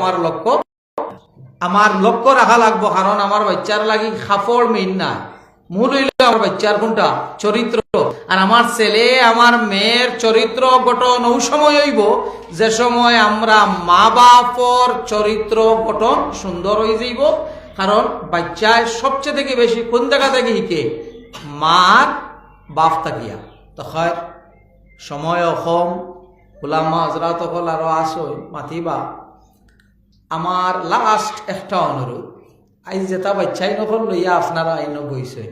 আমার লক্ষ্য? আমার লক্ষ্য রাখা লাগবো, কারণ আমার বাচ্চার লাগি খাফড় মেইন না মূল হইল আমার বাচ্চার কোনটা? চরিত্র আর আমার ছেলে আমার মেয়ের চরিত্র গঠন ওই সময় হইব। যে সময় আমরা মা বাপর চরিত্র গঠন সুন্দর হয়ে যাইব। কারণ বাচ্চায় সবচেয়ে থেকে বেশি কোন জায়গা থেকে শিখে মার বাপ থাকিয়া। তো হয় সময় অসম, ওলামা হজরত সকল আরও আসই মাতিবা। আমার লাস্ট একটা অনুরোধ। আজ যেটা বাচ্চাই নকল লইয়া আপনারা আইন বইছে।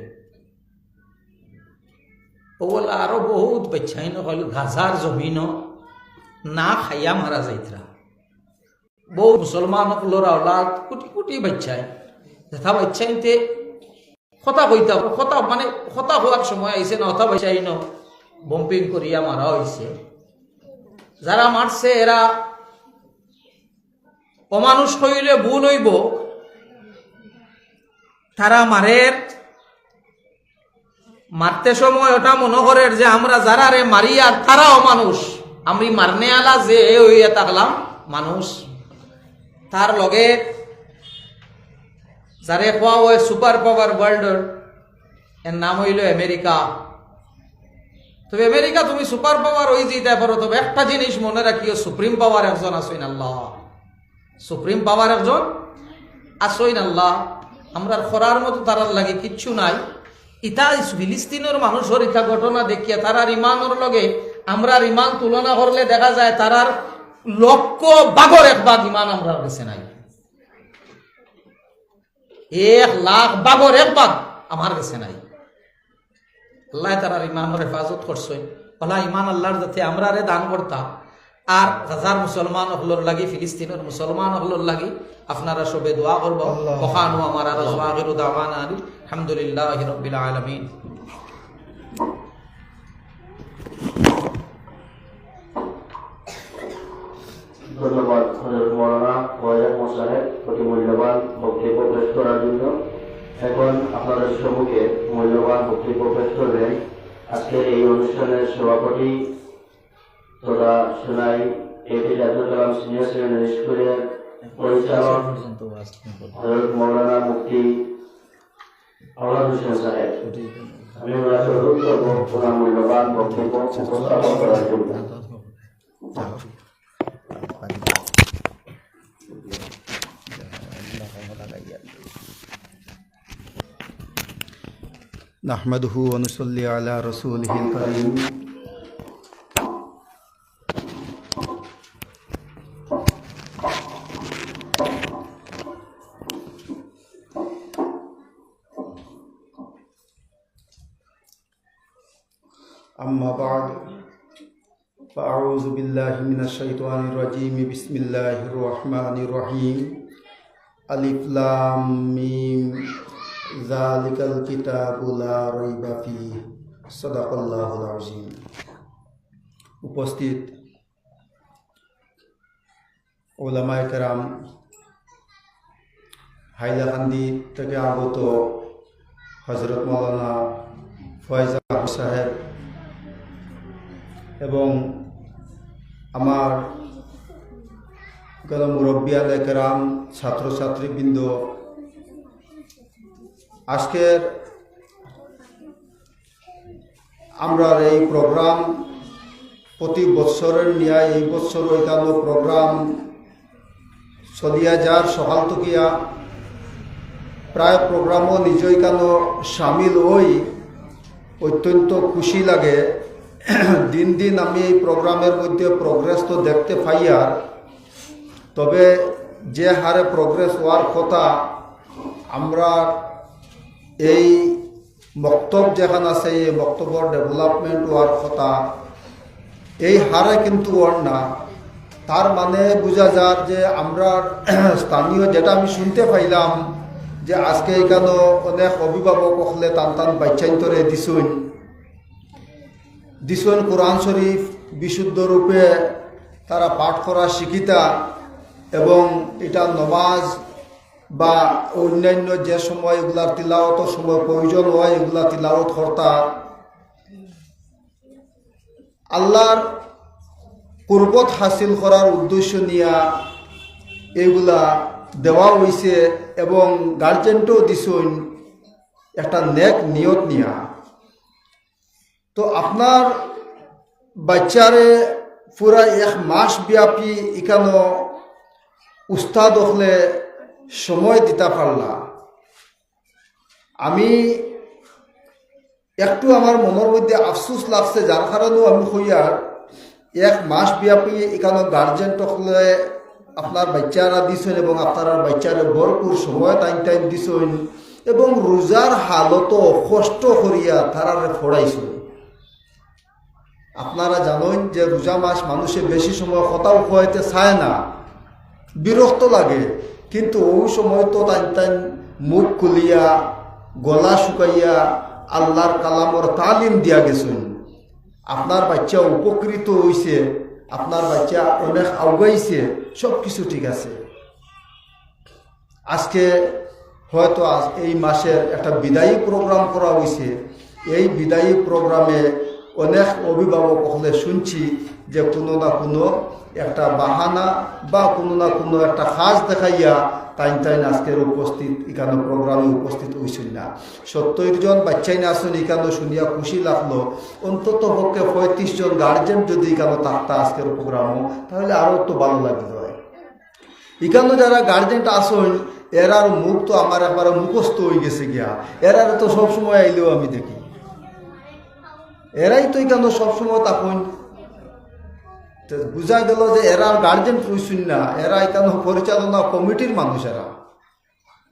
ও বলে আরও বহুত বাচ্চাই নকল গাছার জমিন না খাইয়া মারা যাইতরা। বহু মুসলমান সকলের আওলাদ কোটি কোটি বাচ্চাই। যেটা বাচ্চাইতে কথা কইতা, কথা মানে কথা হওয়ার সময় আইসে না কথা বাচ্চাই ন বম্পিং করিয়া মারা হয়েছে যারা মারছে, এরা অমানুষ হইলে ভুল হইব। তারা মারের মারতে সময় ওটা মনে করে যে আমরা যারা রে মারি আর তারা অমানুষ। আমি মারনে আলা যে হইয়া থাকলাম, মানুষ। তার লগে যারে কোয়া হয় সুপার পাওয়ার ওয়ার্ল্ডের, এর নাম হইল আমেরিকা। তবে আমেরিকা তুমি সুপার পাওয়ার হয়ে যেতে পারো, তবে একটা জিনিস মনে রাখিও, সুপ্রিম পাওয়ার একজন আসইন আল্লাহ। সুপ্রিম পাওয়ার একজন? আসইন আল্লাহ। আমরা খরার মতো তারার লাগে কিচ্ছু নাই। ইতা ফিলিস্তিনের মানুষের ইটা ঘটনা দেখিয়া তারার ইমানের লগে আমরা ইমান তুলনা করলে দেখা যায় তারার লক্ষ বাগর এক বাঘ ইমান আমরা কাছে নাই। এক লাখ বাগর এক বাঘ আমার কাছে নাই। আল্লাহ তারার ইমানের হেফাজত করছে। ওলা ইমান আল্লাহর যাতে আমরা রে দান করতা। আর হাজার মুসলমান হলোর লাগি ফিলিস্তিনের মুসলমান হলোর লাগি আপনারা সবে দোয়া করব। ওখানু আমার আর আখিরু দাওয়ানা আলহামদুলিল্লাহ রাব্বিল আলামিন। ধন্যবাদ মৌলানা ওয়াইয়াক মোসাহেব অতি মূল্যবান বক্তব্য পেশ করার জন্য। এখন আপনাদের সম্মুখে মূল্যবান বক্তব্য পেশ করবেন। আজকের এই অনুষ্ঠানের সভাপতি তথা Sonai APJ Abdul Kalam senior secondary স্কুলের পরিচালক হজরত মৌলানা মুফতি আওলাদ হোসেন সাহেব আমি ওনাকে অনুরোধ করবো ওনার মূল্যবান বক্তব্য উপস্থাপন করার জন্য نحمده ونصلي على رسوله الكريم أما بعد فأعوذ بالله من الشيطان الرجيم بسم الله الرحمن الرحيم ألف لام ميم ذلك الكتاب لا ريب فيه صدق الله العظيم উপস্থিত ওলামায় কেরাম হাইলাকান্দি থেকে আগত হজরত মৌলানা ফয়েজ আহমদ সাহেব এবং আমার গেল মুরব্বী আলাই কেরাম, ছাত্রছাত্রীবৃন্দ, আজকের আমরা এই প্রোগ্রাম প্রতি বৎসরের ন্যায় এই বৎসর এখানো প্রোগ্রাম চলিয়া যার সকাল তকিয়া প্রায় প্রোগ্রামও নিজই কেন সামিল হই, অত্যন্ত খুশি লাগে। দিন দিন আমি এই প্রোগ্রামের মধ্যে প্রোগ্রেস তো দেখতে পাই আর। তবে যে হারে প্রোগ্রেস হওয়ার কথা, আমরা এই বক্তব্য যেখানে আছে, এই বক্তব্য ডেভেলপমেন্ট হওয়ার কথা, এই হারে কিন্তু ওর না। তার মানে বোঝা যার যে আমরা স্থানীয় যেটা আমি শুনতে পাইলাম, যে আজকে এখানে অনেক অভিভাবক হলে টান টান বাচ্চান্তরে দিছুন দিছুন কোরআন শরীফ বিশুদ্ধ রূপে তারা পাঠ করা শিখিতা এবং এটা নমাজ বা অন্যান্য যে সময় এগুলার তিলাওয়াতর সময় প্রয়োজন হয়, এগুলা তিলাওয়াত কর্তা। আল্লাহর কুরবত হাসিল করার উদ্দেশ্য নিয়া এগুলা দেওয়া হয়েছে এবং গার্জেনটাও দিছইন একটা নেক নিয়ত নিয়া। তো আপনার বাচ্চারে পুরা এক মাস ব্যাপী এখানো উস্তাদ হলে সময় দিতে পারলা। আমি একটু আমার মনের মধ্যে আফসোস লাগছে, যার কারণেও আমি হইয়ার এক মাস ব্যাপী এখানে গার্জেন হলে আপনার বাচ্চারা দিছেন এবং আপনারা বাচ্চারা ভরপুর সময় টাইম টাইম দিছেন এবং রোজার হালত কষ্ট করিয়া তারারে ফড়াইছেন। আপনারা জানেন যে রোজা মাস মানুষের বেশি সময় কথাও খোয়াইতে চায় না। বিরক্ত লাগে। কিন্তু ওই সময় তো তাই তাই মুখ খুলিয়া, গলা শুকাইয়া আল্লাহর কালামর তালিম দিয়া গেছেন। আপনার বাচ্চা উপকৃত হইছে, আপনার বাচ্চা অনেক আউগাইছে সব কিছু ঠিক আছে। আজকে হয়তো আজ এই মাসের একটা বিদায়ী প্রোগ্রাম করা হয়েছে এই বিদায়ী প্রোগ্রামে অনেক অভিভাবক হলে শুনছি যে কোনো না কোনো একটা বাহানা বা কোনো না কোনো একটা খাস দেখাইয়া তাইন তাইন আজকের উপস্থিত, এখানে প্রোগ্রামে উপস্থিত হয়েছিল না। সত্তর জন বাচ্চাই না আসুন, এখানে শুনিয়া খুশি লাগল। অন্তত পক্ষে পঁয়ত্রিশ জন গার্জেন যদি এখানে থাকতা আজকের প্রোগ্রামও তাহলে আরও তো ভালো লাগল এখানে যারা গার্জেনটা আসুন, এরার মুখ তো আমার একবারে মুখস্থ হয়ে গেছে গিয়া। এরার তো সবসময় আইলেও আমি দেখি। এরাই তুই কেন সবসময় তখন বুঝা গেল যে এরা গার্জেন রইছুন না, এরা কেন পরিচালনা কমিটির মানুষ এরা।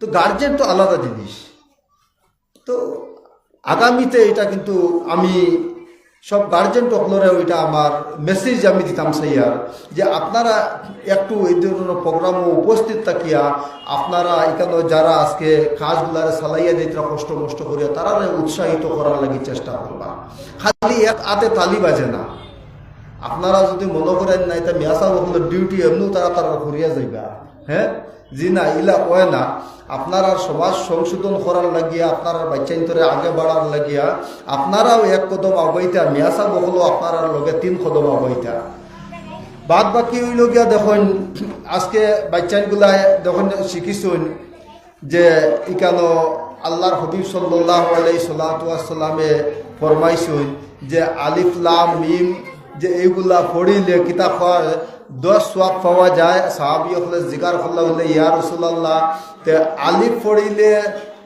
তো গার্জেন তো আলাদা জিনিস। তো আগামীতে এটা কিন্তু আমি সব গার্জেন টকলরে ওইটা আমার মেসেজ আমি দিতাম সাইয়ার যে আপনারা একটু এই ধরনের প্রোগ্রামে উপস্থিত থাকিয়া, আপনারা এখানে যারা আজকে কাজগুলারে চালাইয়া দিতে কষ্ট মষ্ট করিয়া, তারা উৎসাহিত করার লাগি চেষ্টা করবা। খালি এক হাতে তালি বাজে না। আপনারা যদি মনে করেন না এটা মিয়াসা ডিউটি এমনিও তারা তারা করিয়া যাইবা হ্যাঁ? জি না, ইলা কয় না, আপনারা সমাজ সংশোধন করার লাগিয়া, আপনারা বাচ্চান্তরে আগে বাড়ার লাগিয়া, আপনারাও এক কদম আগাইতা, মিয়াসা বকলো আপনার লগে তিন কদম আগাইতা। বাদ বাকি হইল গিয়া দেখুন, আজকে বাচ্চাগুলা দেখুন শিখিছুন যে ইকানো আল্লাহর হবিব সাল্লাহ আলাই সাল্লামে ফরমাইছুন যে আলিফ লাম মিম যে এইগুলা পড়িলে কিতাব দশ সোয়াব পাওয়া যায় সাহাবি হলে জিকার করলে হলে ইয়া রসুল্লাহ তে আলিফ পড়িলে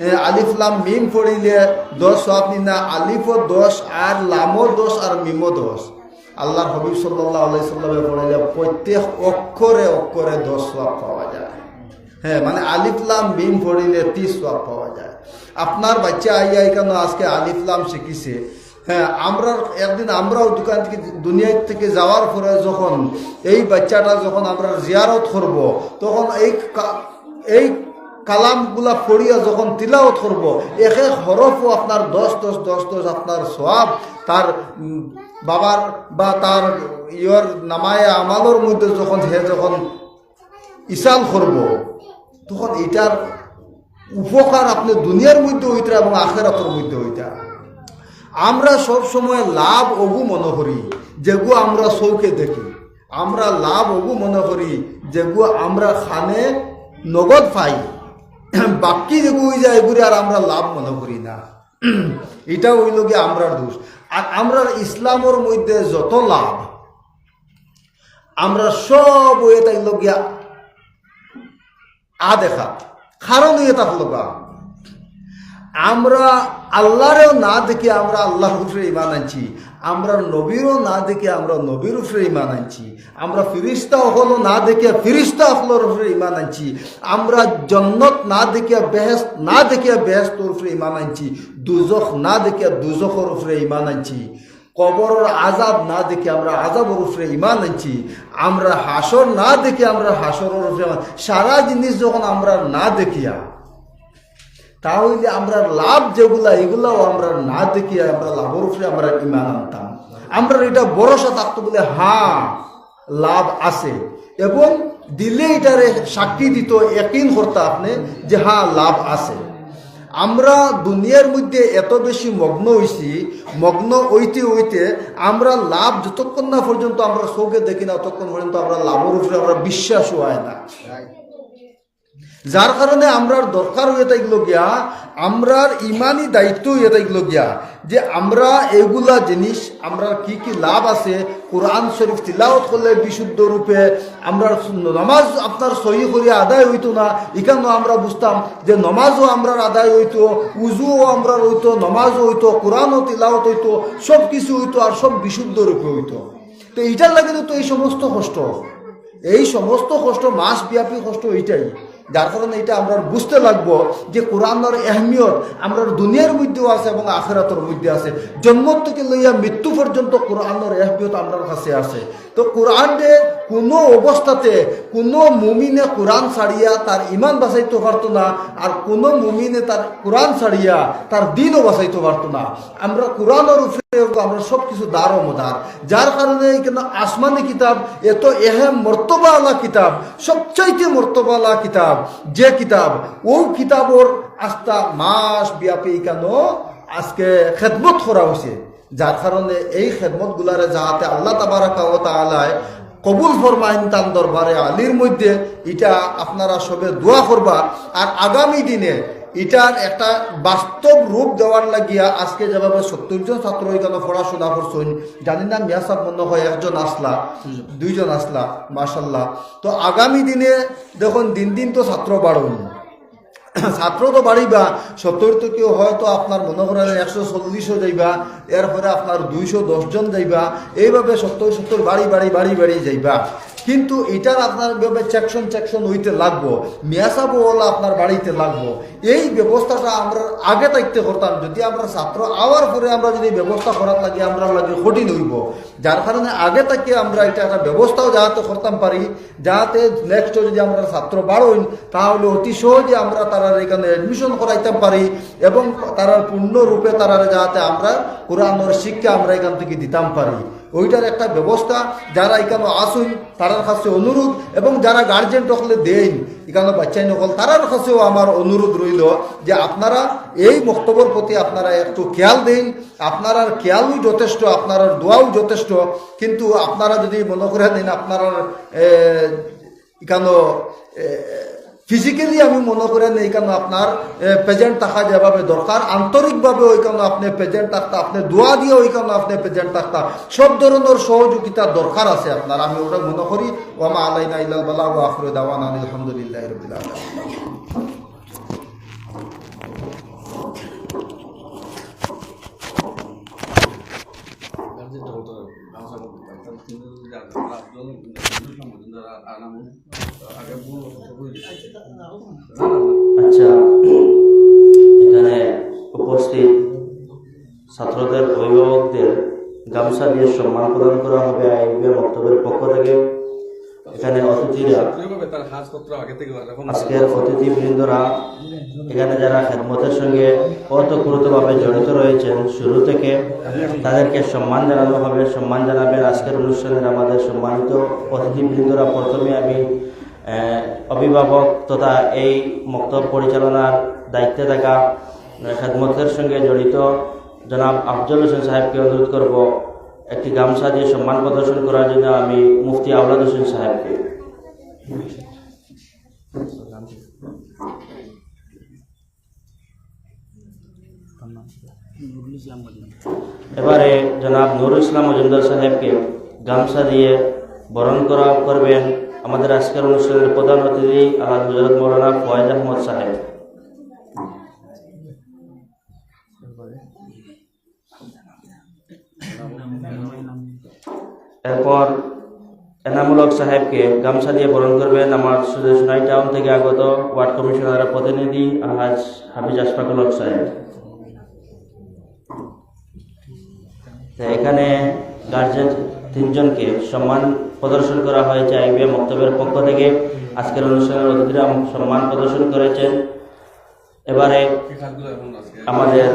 এ, আলিফ লাম মিম পড়িলে দশ সোয়াব নিনা আলিফও দশ আর লামও দশ আর মিমও দশ। আল্লাহর হবিব সাল্লাহ আলাই সাল্লামে পড়িলে প্রত্যেক অক্ষরে অক্ষরে দশ সোয়াব পাওয়া যায়। হ্যাঁ মানে আলিফলাম মিম পড়িলে ত্রিশ সোয়াব পাওয়া যায়। আপনার বাচ্চা আইয়া কেন আজকে আলিফলাম শিখিছে। হ্যাঁ আমরা একদিন আমরাও দোকান থেকে দুনিয়া থেকে যাওয়ার পরে যখন এই বাচ্চাটা যখন আমরা জিয়ারত করব, তখন এই এই কালামগুলা পড়িয়া যখন তিলাওত করব, এক এক হরফও আপনার দশ দশ দশ দশ আপনার সব তার বাবার বা তার ইয়র নামায় আমালোর মধ্যে যখন হে যখন ইসাল করব, তখন এটার উপকার আপনি দুনিয়ার মধ্যে হইতা এবং আখেরাতের মধ্যে হইতা আমরা সব সময় লাভ অগু মনে করি যেগু আমরা চৌকে দেখি। আমরা লাভ অগু মনে করি যেগু আমরা খানে নগদ পাই। বাকি যেগু যায় এগুলি আর আমরা লাভ মনে করি না। এটা হইল গিয়ে আমরার দোষ। আর আমরা ইসলামের মধ্যে যত লাভ, আমরা সব হয়ে তাইল গিয়া আ দেখা। কারণ হয়ে থাকল গা। আমরা আল্লাহরেও না দেখে আমরা আল্লাহর উপরে ইমান আনছি। আমরা নবীরও না দেখে আমরা নবীর উপরে ইমান আনছি। আমরা ফিরিস্তা হলো না দেখে ফিরিস্তা হলোর উপরে ইমান আনছি। আমরা জন্নত না দেখে বেহেস্ত না দেখে বেহেস্তর উপরে ইমান আনছি। দুজখ না দেখে দুজখর উপরে ইমান আনছি। কবরের আজাব না দেখে আমরা আজাবর উপরে ইমান আনছি। আমরা হাসর না দেখে আমরা হাসরের উপরে সারা জিনিস যখন আমরা না দেখিয়া তাহলে আমরা লাভ যেগুলা, এগুলাও আমরা না দেখিয়া আমরা লাভের উপরে আমরা ইমান আনতাম। আমরা এটা ভরসা থাকতো বলে হ্যাঁ লাভ আছে। এবং দিলে এটারে সাক্ষী দিত একদিন করতে আপনি যে হ্যাঁ লাভ আছে। আমরা দুনিয়ার মধ্যে এত বেশি মগ্ন হইছি, মগ্ন হইতে হইতে আমরা লাভ যতক্ষণ না পর্যন্ত আমরা চোখে দেখি না, ততক্ষণ পর্যন্ত আমরা লাভের উপরে আমরা বিশ্বাসও হয় না। যার কারণে আমরার দরকার হয়ে থাকল গিয়া, আমরার ইমানই দায়িত্ব হয়ে থাকল গিয়া, যে আমরা এগুলা জিনিস আমরা কি কি লাভ আছে, কোরআন শরীফ তিলাওত করলে বিশুদ্ধ রূপে আমরা নমাজ আপনার সহি করিয়া আদায় হইতো না এখানে আমরা বুঝতাম যে নমাজও আমরার আদায় হইতো, উজুও আমরা হইতো, নমাজও হইতো, কোরআনও তিলাওত হইতো, সব কিছু হইতো আর সব বিশুদ্ধ রূপে হইতো। তো এইটার লাগে তো এই সমস্ত কষ্ট। এই সমস্ত কষ্ট মাস ব্যাপী কষ্ট এইটাই। যার কারণে এটা আমরা বুঝতে লাগবো যে কোরআনের এহমিয়ত আমরা দুনিয়ার মধ্যেও আছে এবং আখেরাতের মধ্যে আছে। জন্ম থেকে লইয়া মৃত্যু পর্যন্ত কোরআনের এহমিয়ত আমার কাছে আছে। তো কোরআনে কোনো অবস্থাতে কোনো মুমিনে কোরআন ছাড়িয়া তার ইমান বাঁচাইতে পারতো না আর কোনো মুমিনে তার কোরআন ছাড়িয়া তার দিনও বাঁচাইতে পারতো না। আমরা কোরআনের উপরে আমরা সব কিছু দার ও মদার। যার কারণে এখানে আসমানি কিতাব এত এহেম মর্তবালা কিতাব, সবচাইতে মর্তবালা কিতাব, যে কিতাব, ও কিতাবর আস্থা মাস ব্যাপী কেন আজকে খেদমত করা হয়েছে যার কারণে এই খেদমত গুলারে যাহাতে আল্লাহ তাবারাকা ও তাআলায় কবুল ফরমাইন তান দরবারে আলীর মধ্যে, এটা আপনারা সবে দোয়া করবা। আর আগামী দিনে এটার একটা বাস্তব রূপ দেওয়ার লাগিয়া আজকে যেভাবে সত্তর জন ছাত্র এখানে পড়াশোনা করছেন, জানি না মিয়া সাহেব মনে হয় একজন আসলা, দুইজন আসলা মাসাল্লাহ তো আগামী দিনে দেখুন, দিন দিন তো ছাত্র বাড়ুন। ছাত্র তো বাড়িবা, সত্তর থেকে হয়তো আপনার মনে করেন একশো চল্লিশও যাইবা, এরপরে আপনার দুইশো জন যাইবা, এইভাবে সত্তর সত্তর বাড়ি বাড়ি বাড়ি বাড়ি যাইবা। কিন্তু এটার আপনার ভাবে চেকশন চেকশন হইতে লাগবো। মিয়াসাবো ওলা আপনার বাড়িতে লাগবো। এই ব্যবস্থাটা আমরা আগে থাকতে করতাম। যদি আমরা ছাত্র আওয়ার পরে আমরা যদি ব্যবস্থা করার লাগে, আমরা লাগে কঠিন হইব। যার কারণে আগে থেকে আমরা এটা একটা ব্যবস্থাও যাহাতে করতাম পারি, যাহাতে নেক্সট যদি আমরা ছাত্র বাড়ইন তাহলে অতি সহজে আমরা তারা এখানে অ্যাডমিশন করাইতে পারি এবং তারা পূর্ণরূপে তারা যাহাতে আমরা কোরআনের শিক্ষা আমরা এখান থেকে দিতাম পারি। ওইটার একটা ব্যবস্থা যারা এখানে আসুন, তারার কাছে অনুরোধ, এবং যারা গার্জেন টকলে দেন, এখানে বাচ্চাই নকল, তারার কাছেও আমার অনুরোধ রইল যে আপনারা এই বক্তব্যের প্রতি আপনারা একটু খেয়াল দিন আপনার খেয়ালও যথেষ্ট আপনার দোয়াও যথেষ্ট, কিন্তু আপনারা যদি মনে করে দিন আপনার এখানে ফিজিক্যালি আমি মনে করেন এইখানে আপনার প্রেজেন্ট থাকা যেভাবে দরকার, আন্তরিকভাবে ওইখানে আপনি প্রেজেন্ট থাকতা, আপনি দোয়া দিয়ে ওইখানে আপনি প্রেজেন্ট থাকতা, সব ধরনের সহযোগিতা দরকার আছে আপনার, আমি ওটা মনে করি ওমা আলাইনা ইল্লাল বালা ওয়া আখিরু দাওয়ানা আলহামদুলিল্লাহি আলামিন। আচ্ছা। এখানে উপস্থিত ছাত্রদের, অভিভাবকদের গামছা দিয়ে সম্মান প্রদান করা হবে আইবিএ বক্তব্যের পক্ষ থেকে। এখানে অতিথিরা আজকের অতিথিবৃন্দরা এখানে যারা খেদমতের সঙ্গে ওতপ্রোতভাবে জড়িত রয়েছেন শুরু থেকে তাদেরকে সম্মান জানানো হবে সম্মান জানাবেন। আজকের অনুষ্ঠানের আমাদের সম্মানিত অতিথিবৃন্দরা প্রথমে আমি অভিভাবক তথা এই মক্তব পরিচালনার দায়িত্বে থাকা খেদমতের সঙ্গে জড়িত জনাব আফজল হোসেন সাহেবকে অনুরোধ করব। একটি গামছা দিয়ে সম্মান প্রদর্শন করার জন্য আমি মুফতি আউলাদ হোসেন সাহেবকে এবারে জনাব নুরুল ইসলাম মজুমদার সাহেবকে গামছা দিয়ে বরণ করা করবেন আমাদের আজকের অনুষ্ঠানের প্রধান অতিথি আল্লাহ হজরত মৌলানা ফয়েজ আহমদ সাহেব। এরপর এনামুলক সাহেবকে গামছা দিয়ে বরণ করবেন। আমার সুদে সোনাই টাউন থেকে আগত ওয়ার্ড কমিশনারের প্রতিনিধি আহাজ হাফিজ আশফাকুল হক সাহেব। এখানে গার্জেন তিনজনকে সম্মান প্রদর্শন করা হয়েছে আইবিএ মক্তবের পক্ষ থেকে। আজকের অনুষ্ঠানের অতিথিরা সম্মান প্রদর্শন করেছেন। এবারে আমাদের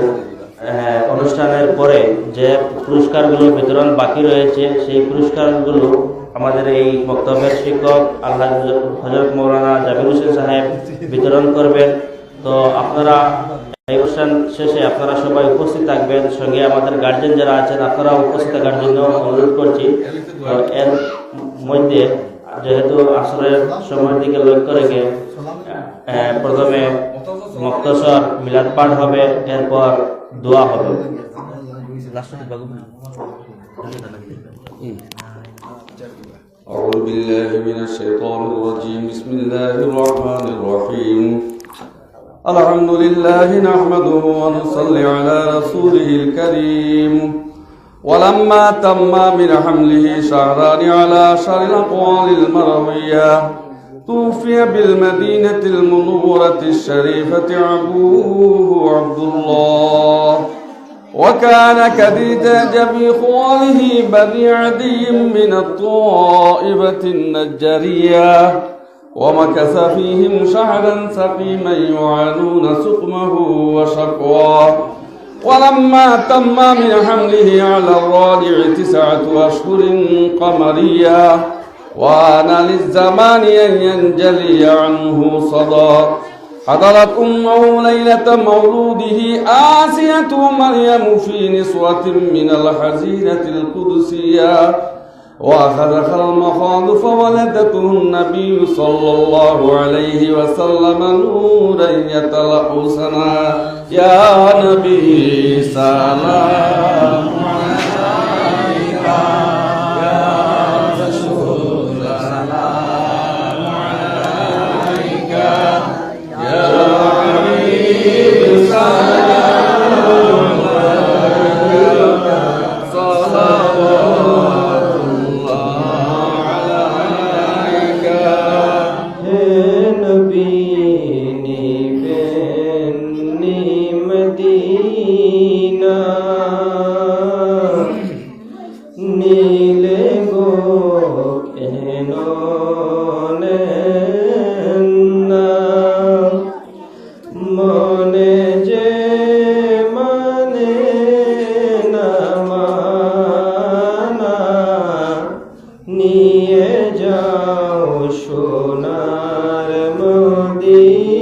অনুষ্ঠানের পরে যে পুরস্কারগুলো বিতরণ বাকি রয়েছে, সেই পুরস্কারগুলো আমাদের এই বক্তব্যের শিক্ষক আল্লাহ হজরত মৌলানা জাবির হোসেন সাহেব বিতরণ করবেন। তো আপনারা এই অনুষ্ঠান শেষে আপনারা সবাই উপস্থিত থাকবেন। সঙ্গে আমাদের গার্জেন যারা আছেন আপনারা উপস্থিত থাকার জন্য অনুরোধ করছি। এর মধ্যে যেহেতু আসরের সময়ের দিকে লক্ষ্য রেখে প্রথমে মক্তসর মিলাদ পাঠ হবে এরপর দোয়া হবে أعوذ بالله من الشيطان الرجيم بسم الله الرحمن الرحيم الحمد لله نحمده ونصلي على رسوله الكريم ولما تم من حمله شهران على شهر الأقوال المروية توفي بالمدينة المنورة الشريفة أبوه عبد الله وكان كديدا جبي خواله بني عدي من الطائبة النجارية ومكث فيهم شهرا سقيما يعانون سقمه وشقواه ولما تم من حمله على الرادع تسعة أشهر قمرية. وآن للزمان أن ينجلي عنه صدى. حضرت أمه ليلة مولوده آسية مريم في نسوة من الحزينة القدسية. وأخذ المخاض فولدته النبي صلى الله عليه وسلم نورا يتلأ سنا. يا نبي سلام. Deus.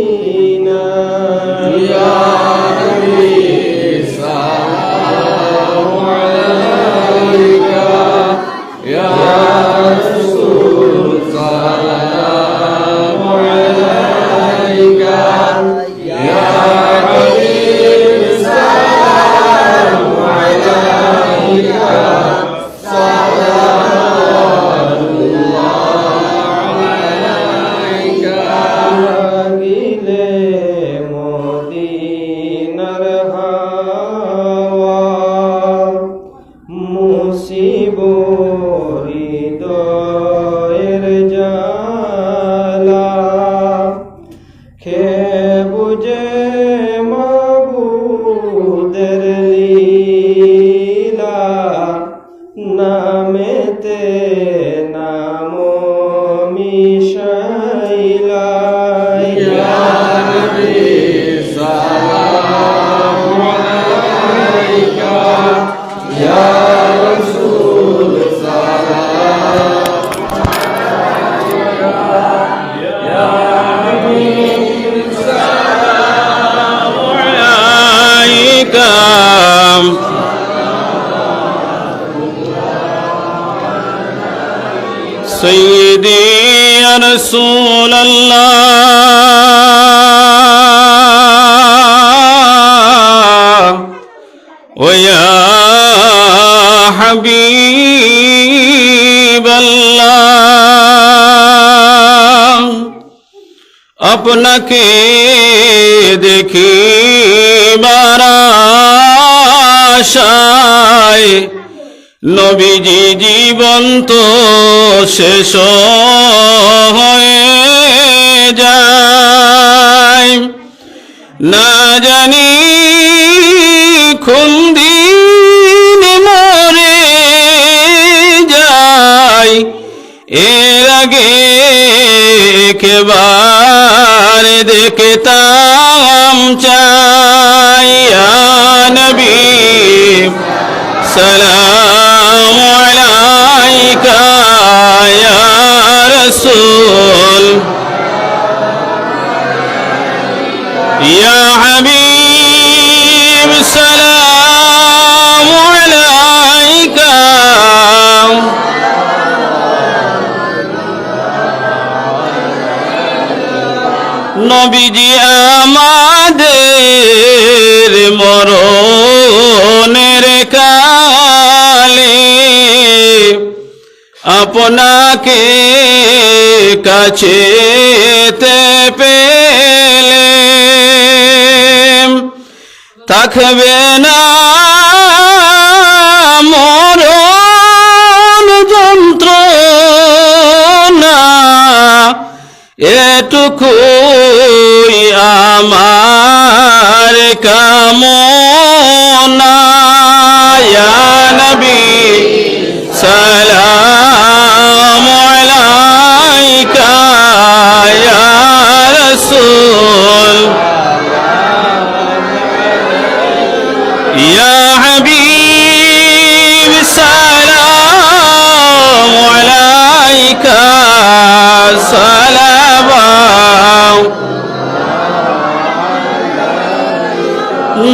حبيب الله আপনাকে দেখি বারাশায় নবীজি জীবন্ত শেষ হয়ে যায় না জানি কোন আগে একবার দেখতাম চাইয়া নবী। সালাম আলাইকা ইয়া রাসূল। ইয়া হাবিব সালাম নবীজি আমাদের মরণের কালে আপনাকে কাছে পেলে থাকবে না মরণ এটুকুই আমার কামনা।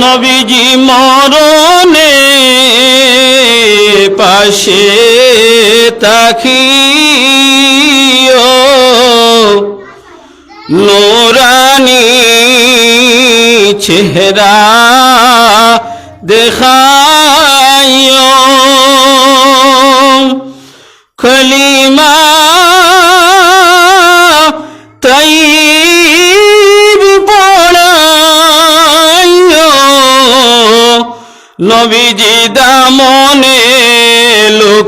নবীজি মরণে পাশে তাকিও নোরানি চেহারা দেখাইও। কলিমা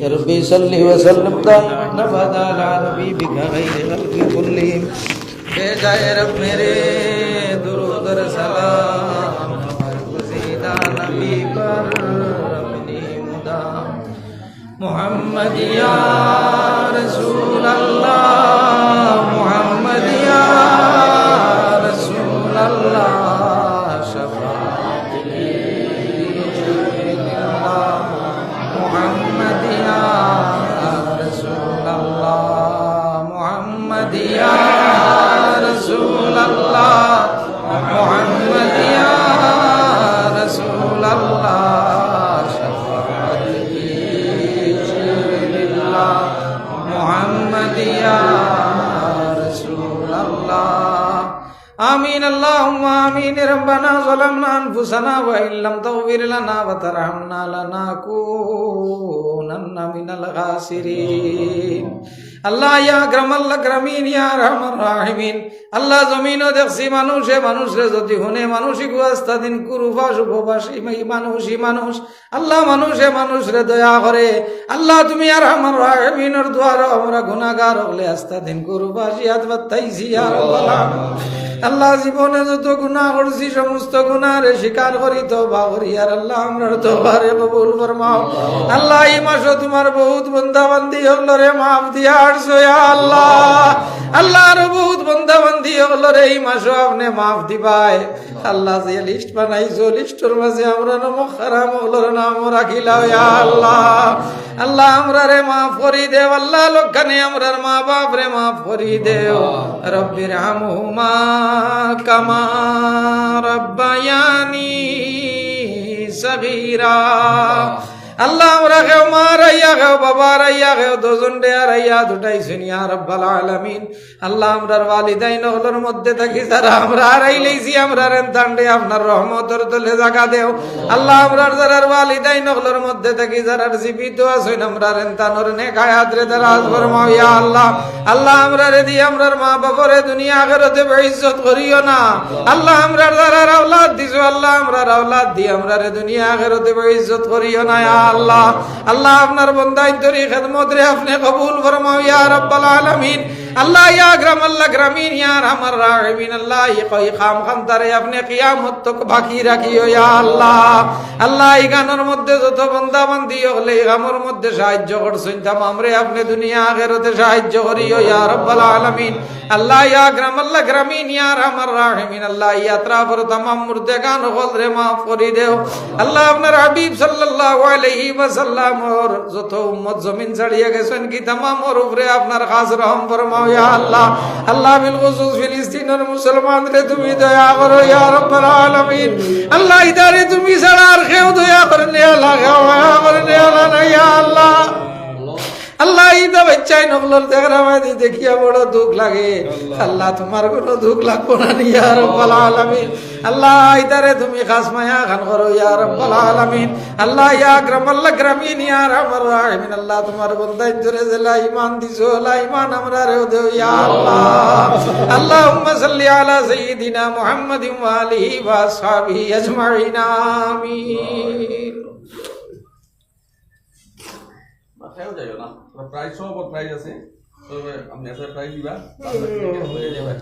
يا ربي صل وسلم. غير خلق كلهم. رب میرے، درود سلام. پر اپنی مدام. محمد یا آمين اللهم آمين ربنا ظلمنا أنفسنا وإن لم تغفر لنا وترحمنا لنكونن من الخاسرين আল্লাহ ইয়া গ্রামাল্লা গ্রামীণ ইয়া রহমান রাহিমিন আল্লাহ জমিনও দেখছি মানুষে মানুষরে যদি শুনে মানুষই গুয়াস্তা দিন কুরুফাস উপবাস এই মানুষই মানুষ আল্লাহ মানুষে মানুষরে দয়া করে আল্লাহ তুমি আর আমার রাহিমিনের দ্বারা আমরা গুনাগার হলে আস্তা দিন কুরুফাস ইয়াদ বাত্তাইছি আর আল্লাহ জীবনে যত গুণা করছি সমস্ত গুনারে স্বীকার করি তো বা করি আর আল্লাহ আমরা তো বারে কবুল ফরমাও। আল্লাহ। এই মাসে তোমার বহুত বন্ধা বান্ধি হলো রে মাফ দিয়া আসছো আল্লাহ। আল্লাহ। আরও বহুত বন্ধা বান্ধি হলো রে এই মাসে আপনি মাফ দিবাই। আল্লাহ যে লিস্ট বানাইছো লিস্টের মাঝে আমরা নম খারাম হলোর নাম রাখিলাও আল্লাহ। আল্লাহ আমরা রে মাফ করি দেও আল্লাহ লোকখানে আমরার মা বাপ রে মাফ করি দেও। রব্বির হামহুমা। কামা রব্বায়ানি সগীরা আল্লাহ আমরা খেও মা রাইয়া খেও বাবা রাইয়া খেও দুজন ডেয়া রাইয়া দুটাই শুনিয়া রব্বাল আলামিন। আল্লাহ আমরার ওয়ালিদাইন হলোর মধ্যে থাকি, যারা আমরা হারাই লইছি আমরা রেন তান্ডে আপনার রহমতের তলে জাগা দেও। আল্লাহ আমরার যারার ওয়ালিদাইন হলোর মধ্যে থাকি, যারা জীবিত আছেন, আমরা রেন তানোর নে গায়াত রে দারাজ ফরমাও ইয়া আল্লাহ আল্লাহ আমরা রে দি, আমরার মা বাবারে দুনিয়া আখিরাতে বেইজ্জত করিও না। আল্লাহ আমরার যারার আওলাদ দিছো, আল্লাহ আমরার আওলাদ দি, আমরা রে দুনিয়া আখিরাতে বেইজ্জত করিও না, ইয়া আল্লাহ আল্লাহ আপনার বন্দাই তরি খেদমত রে আপনি কবুল ফরমাও ইয়া রাব্বাল আলামিন। আল্লাহ ইয়া গ্রাম, আল্লাহ গ্রামীণ রাহিমিন আল্লাহ কই খাম খান্তারে, আপনি কিয়ামত তক বাকি ইয়া আল্লাহ। আল্লাহ মধ্যে যত বন্দা হলে মধ্যে সাহায্য করছেন, তামাম রে আপনি দুনিয়া আখেরাতে সাহায্য ইয়া আলামিন। আল্লাহ ইয়া গ্রাম, আল্লাহ গ্রামীণ রাহিমিন আল্লাহ ইয়াত্রা পর মুর্দে গান হল রে মাফ করি দেও। আল্লাহ আপনার হাবিব সাল্লাল্লাহু আলাইহি ওয়াসাল্লাম যত উম্মত জমিন ছাড়িয়ে গেছেন কি তামাম ওর উপরে আপনার খাস রহম ফরমাও ইয়া আল্লাহ আল্লাহ বিল খুসুস ফিলিস্তিনের মুসলমান রে তুমি দয়া করো ইয়া রাব্বাল আলামিন আল্লাহ ইদারে তুমি ছাড়া আর কেউ দয়া করেন ইয়া আল্লাহ কেউ দয়া করেন ইয়া আল্লাহ না, ইয়া আল্লাহ আল্লাহ ইদা বাচ্চাই নকলর দেখারামাই দেখিয়া বড় দুঃখ লাগে। আল্লাহ। তোমার কোনো দুঃখ লাগবো না ইয়া রাব্বাল আলামিন। আল্লাহ ইদারে তুমি খাস মায়া খান করো ইয়া রাব্বাল আলামিন। আল্লাহ ইয়া গ্রাম আল্লাহ গ্রামীণ ইয়া আলামিন আল্লাহ তোমার বন্দাই জোরে জেলা ঈমান দিছো আল্লাহ ঈমান আমরা রেও দেও ইয়া আল্লাহ। আল্লাহুম্মা সাল্লি আলা সাইয়্যিদিনা মুহাম্মাদিন ওয়া আলিহি ওয়া আসহাবিহি আজমাইন আমিন। মাথায়ও যাইও না। প্রাইজ সব প্রাইজ আছে। তবে আপনি একটা প্রাইজ দিবা হয়ে যাবে।